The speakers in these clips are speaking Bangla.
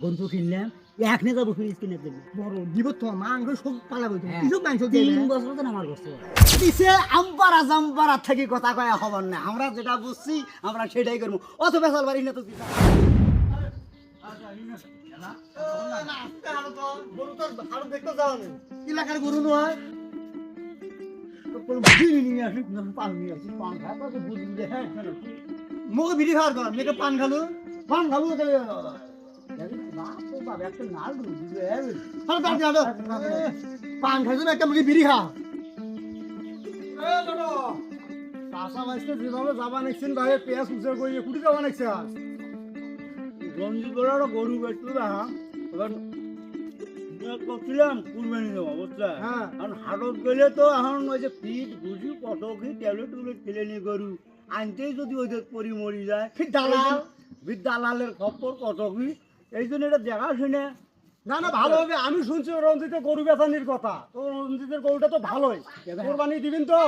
গরু কিনলাম। এক যাব ফিরিজ কিনে দেবো। বড় দিব তো মাংস সব পালাবো তো হ্যাঁ। কিছু মাংস তিন বছর তো আমার করছে দিছে আম্পারা জাম্পারা থেকে কথা কয়া খবর না আমরা যেটা বুঝছি আমরা সেটাই করব। অত বেসাল বাড়ি না তো দিছে। গরু তো আরও দেখতে যাও না এলাকার গরু নয় হ্যাঁ হ্যাঁ। মুখে বিড়ি খাওয়ার কর মেয়েকে পান খালো। পান খাব নাল দিবে। হ্যাঁ পান খাইছো না একটা মুখে বিড়ি খা। চাষা মাইসকে যেভাবে যাবা নেকছেন ভাই পেঁয়াজ উচে করে কুটি যাবা নেকছে রঞ্জিত বড় গরু বেচলো না এবার করছিলাম কুরবানি দেবো বুঝলে? হ্যাঁ। আর হাটত গেলে তো এখন ওই যে পিঠ বুঝি কত কি ট্যাবলেট টুবলেট খেলে নিয়ে গরু। আনতেই যদি ওই পরি মরি যায় দালাল। দালালের খপ্পর কত কি এই জন্য এটা দেখা শুনে না। না ভালো হবে। আমি শুনছি রঞ্জিতের গরু বেচানির কথা। তো রঞ্জিতের গরুটা তো ভালোই। কোরবানি দিবেন তো?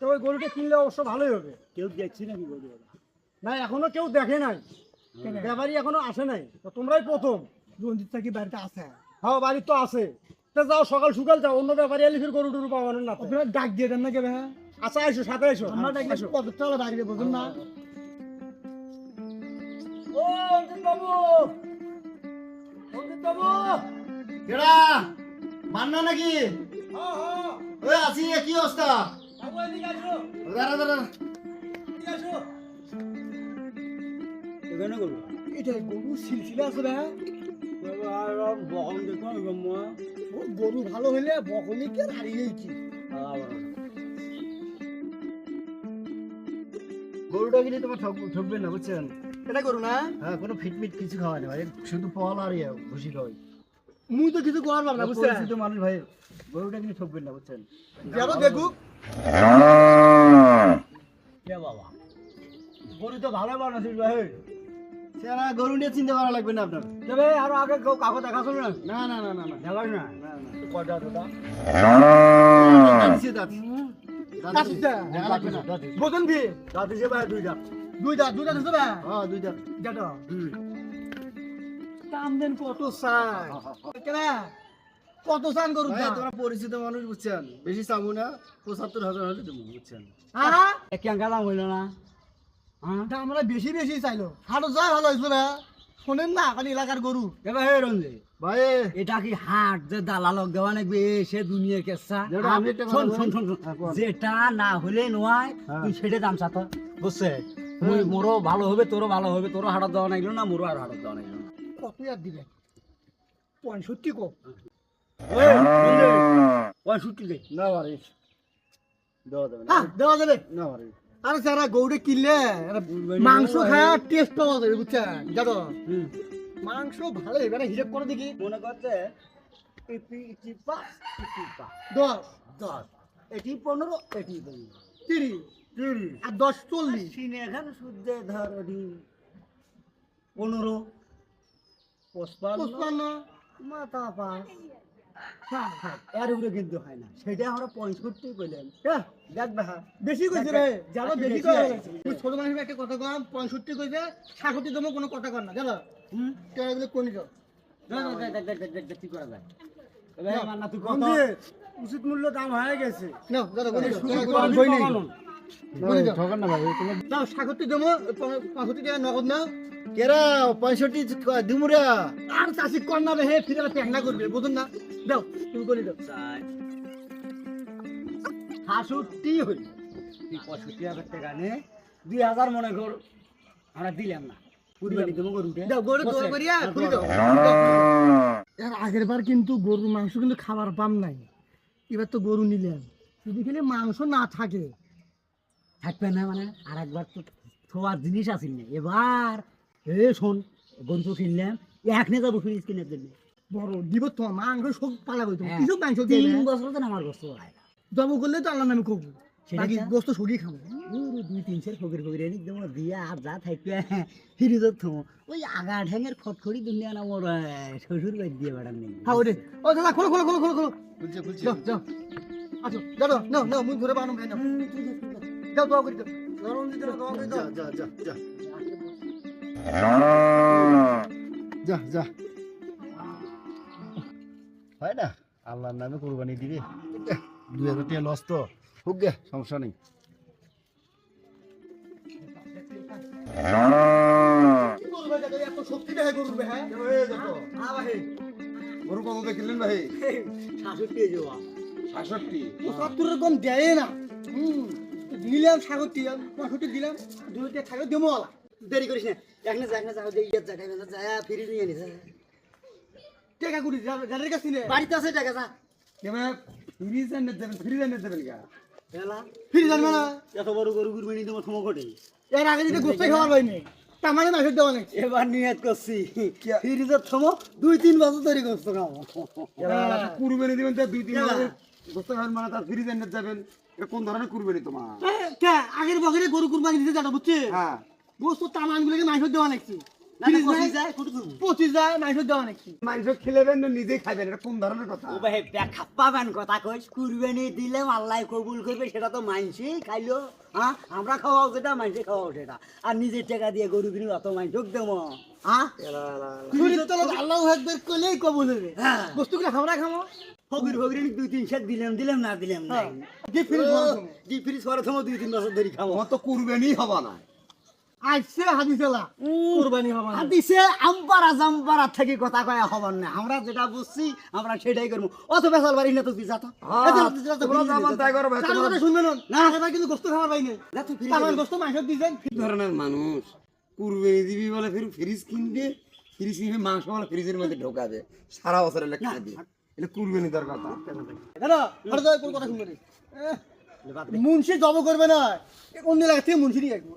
তো ওই গরুটা কিনলে অবশ্য ভালোই হবে। কেউ দেখছি নাকি গরু না এখনও কেউ দেখে নাই। ব্যাপারী এখনও আসে নাই। তো তোমরাই প্রথম। রঞ্জিতটা কি বাড়িতে আছে? হ্যাঁ বাড়ির তো আছে। তো যাও সকাল সকাল যাও। অন্য ব্যাপারী এলে ফির গরু টরু পাওয়ানোর না তো। আপনারা ডাক দিয়ে দেন না কে ভাই আচ্ছা আইসো সাথে আইসো। আমরা ডাকলে আইসো। কত টাকা বাড়িতে বুঝুন না। ও অঞ্জিত বাবু! বাবু। কেডা? মান্না নাকি? ওই আছি কি অবস্থা? বাবু এদিকে আসো। দাঁড়া দাঁড়া। এখানে করব এটা গরু সিলসিলা আছে ভাই বহন দেখো মই ও গরু ভালো হইলে বকলি কে হারিয়েই কি গরুটা কিনে তোমার ঠক- ঠকবে না বুঝছেন? এটা করু না। হ্যাঁ কোনো ফিটমিট কিছু খাওয়ায় না ভাই শুধু ফল আর ইয়ে ভুসি খাওয়াই। মুই তো কিছু করার না বুঝছেন? পরিচিত মানুষ ভাই গরুটা কিনে ঠকবেন না বুঝছেন? যাব দেখুক কে বাবা গরু তো ভালো বানাচ্ছিস ভাই। সেরা গরু নিয়ে চিন্তা করা লাগবে না আপনার। তবে আরও আগে কেউ কাকো দেখাছো না? না না না না না। দেখাস না? না না কয়টা তোটা দাঁড়িয়েছে দাঁত দাঁতিছে? দেখা লাগবে না বোঝেন ভি দাঁত। দুইটা দুইটা হ্যাঁ দুই দাঁত দাম দেন কত চাই কেনা কত চান গরু ভাই তোমরা পরিচিত মানুষ বুঝছেন। বেশি চাবো না পঁচাত্তর হাজার হলে দেবো বুঝছেন। হ্যাঁ কেঙ্কা দাম হইল না। হ্যাঁ? আমরা বেশি বেশি চাইলো। হাটও যায় ভালো হয়েছিল না শোনেন না খালি এলাকার গরু। এবার হে রঞ্জে। ভাই এটা কি হাট যে দালালক দেওয়া নাকবে সে দুনিয়ার কেসা শোন শোন শোন। হ্যাঁ। যেটা না হলে নয় হ্যাঁ। তুই সেটা দাম চাত। বুঝছে। মুই মোরও ভালো হবে তোরও ভালো হবে তোরও হাটত দেওয়া নাগলো না মোরও আর হাটত দেওয়া নাগলো না। কত আর দিবে? পঁয়ষট্টি কো। পঁয়ষট্টি দে। না পারি দেওয়া যাবে না। হ্যাঁ দেওয়া যাবে না পারি আরে স্যার গৌড়ে কিনলে মাংস খায় টেস্ট পাওয়া যাবে বুঝছেন? জানো মাংস ভালো হবে না হিসেব করে দেখি। মনে করছে দশ। দশ। এটি পনেরো এটি তিরিশ। আর দশ চল্লিশ। সিনে এখানে সূর্যে পনেরো। পঁচপান্ন। পঁচপান্ন। মাথা পাঁচ। এর উপরে কিন্তু হয় না। সেটা আমরা পঁয়ষট্টি করলাম দেখ দেখা বেশি কইছে রে। জানো বেশি বেশি তুই ছোট মানুষের একটা কথা কম পঁয়ষট্টি কইছে কোনো কথা কর না জানো? হুম। কোনি না, উচিত মূল্য দাম হয়ে গেছে। নাও দাদা কোনি যাও শুধু টাকা কমগুলো বই নেই কমানো। কোনি যাও ঠকান না ভাই তোমার যাও সাতষট্টি জমা পঁয়ষট্টি টাকা নগদ নাও কেরা পঁয়ষট্টি দিমুরা? আর চাষি কর না হে ফিরে প্যাংনা করবে বুঝুন না? দাও তুমি কোনি দাও। সাতষট্টি হইল। পঁয়ষট্টি হাজার টাকা নে দুই হাজার মনে কর আমরা দিলাম না। কুরবানি দেবো গরুটা দাও গরু বসে। দৌড় করিয়া খুলি দৌড়। দাও এর আগের বার কিন্তু গরুর মাংস কিন্তু খাবার পাম নাই। এবার তো গরু নিলেন। যদি খেলে মাংস না থাকে থাকবে না মানে আর একবার তো থোয়ার জিনিস আসিল না। এবার এ শোন গরু কিনলাম এক নিয়ে যাব ফিরিজ কিনে দেবে। বড় দিব তো মাংস সব পালাবো তো হ্যাঁ। কিছু মাংস তিন দিয়ে বছর তো আমার করছে ভাই জব করলে তো আল্লাহ নামে কবু বাকি গোস্ত সগি খাব। ওরে দুই তিন সের ফকির ফকির এনে দেবো দিয়ে আর যা থাকবে ফিরিজত থমো। ওই আগা ঠ্যাঙের খটখড়ি দুনিয়া না মোর আহ, শ্বশুর বাড়ি দিয়ে বেড়ান নেই। হ্যাঁ ওরে। ও দাদা খোলো খোলো খোলো খোলো খোলো। বুঝছে বুঝছে যাও যাও। আচ্ছা যাও নাও নাও মুখ ধরে বানো ভাই নাও। যাও দোয়া করি যা যা যা যা। যা যা। হয় না? আল্লাহর নামে কোরবানি দিবে? দুই হাজার টাকা লস তো। হোক গে সমস্যা নেই। হ্যাঁ? হ্যাঁ ভাই গরু কত দেখলেন ভাই? যাওয়া সাতষট্টি পঁচাত্তরের কম দেয় না। হুম। দিলাম সাগরটি পঁয়ষট্টি দিলাম দুইটা থাকে দেবো আলা দেরি করিস না এখানে যা এখানে যা ওই যে ইয়ের জায়গায় যা, ফিরে নিয়ে নিস টেকা কুড়ি যাদের কাছে বাড়িতে আছে টাকা যা। ফ্রিজ এনে দেবেন ফ্রিজ এনে দেবেন গা। ফিরে জানবে না এত বড় গরু কুরবানি তোমার সময় ঘটে এর আগে যদি গোস্ত খাওয়ার পাইনি তামানে মাসের দেওয়া নাকি এবার নিয়ত করছি। ফ্রিজের থমো দুই তিন বছর ধরে গোস্ত খাব। কুরবানি দিবেন তো দুই তিন কেলা? মাস মানে তার ফ্রিজ এনে যাবেন এটা কোন ধরনের কুরবানি তোমার? কে আগের বছরে গরু কুরবানি দিতে যাটা বুঝছে হ্যাঁ। গোস্ত তামান গুলোকে মাসের দেওয়া নাকি না না, পঁচিশ যায় কুটু করব? পঁচিশ যায় মাসের দেওয়া নাকি? মাংস খেলেবেন না নিজেই খাবেন এটা কোন ধরনের কথা? ও ভাই ব্যাখ্যা পাবেন কথা কইস কুরবানি দিলে আল্লাহ কবুল করবে সেটা তো মানসি খাইলো হ্যাঁ আমরা খাওয়াও যেটা মানসি খাওয়াও সেটা আর নিজের টাকা দিয়ে গরু কিনি অত মাংস দেবো চুরির তলত আল্লাহ করলেই কবুল হবে। বস্তুগুলো খাব না ফকির ফকির দুই তিন সেট দিলাম দিলাম না দিলাম না ফ্রিজ দুই তিন বছর ধরে খাব। তো কুরবানি হবা না। আইসে হাদিসেলা কুরবানি হবে না হাদিসে আমপারা জাম্পারা থেকে কথা কয়া হবার না আমরা যেটা বুঝছি আমরা সেটাই করব। অত বেসাল বাড়ি না তো তুই যাতা? তোমরা যেমন তাই করো ভাই, চার তোমরা কথা শুনবেন না? এবার কিন্তু গোস্ত খাবার পাইনি তামান গোস্ত মাংস দিয়েছেন কি ধরনের মানুষ? কুরবানি দিবি বলে ফির ফ্রিজ কিনবে ফ্রিজ কিনবে মাংস বলে ফ্রিজের মধ্যে ঢোকাবে। সারা বছর এলে খাবে। এটা কুরবানি দরকার কথা মুন্সি জব করবে না। অন্য এলাকা থেকে মুন্সি নিয়ে আসব।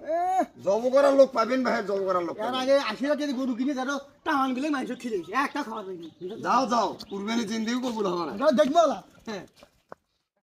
জব করার লোক পাবেন ভাই জব করার লোক এর। আগে আশি হাজার যদি গরু কিনে যারো টামান গেলে মাংস খেয়ে একটা খাওয়া যাও যাও কুরবানি জিন্দিও কবুল হবে না। দেখব হ্যাঁ।